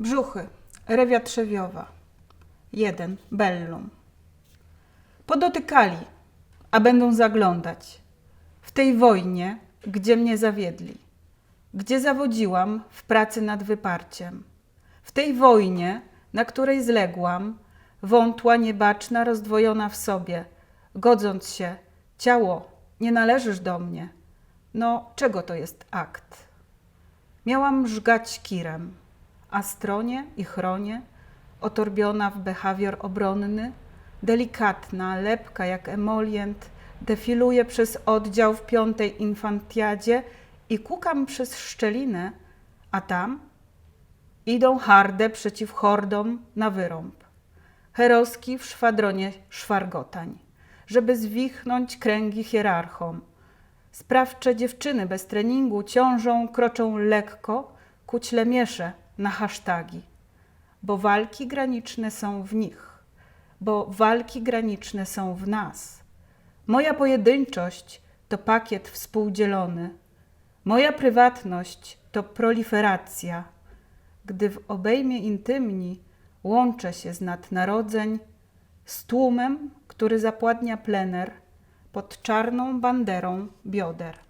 Brzuchy. Rewia trzewiowa. 1. Bellum. Podotykali, a będą zaglądać. W tej wojnie, gdzie mnie zawiedli. Gdzie zawodziłam w pracy nad wyparciem. W tej wojnie, na której zległam, wątła, niebaczna, rozdwojona w sobie, godząc się, ciało, nie należysz do mnie. No, czego to jest akt? Miałam żgać kirem, a stronie i chronie, otorbiona w behawior obronny, delikatna, lepka jak emolient, defiluje przez oddział w piątej infantiadzie i kukam przez szczelinę, a tam idą harde przeciw hordom na wyrąb. Heroski w szwadronie szwargotań, żeby zwichnąć kręgi hierarchom. Sprawcze dziewczyny bez treningu ciążą, kroczą lekko ku ćlemiesze na hasztagi, bo walki graniczne są w nich, bo walki graniczne są w nas. Moja pojedynczość to pakiet współdzielony, moja prywatność to proliferacja, gdy w obejmie intymni łączę się z nadnarodzeń z tłumem, który zapładnia plener pod czarną banderą bioder.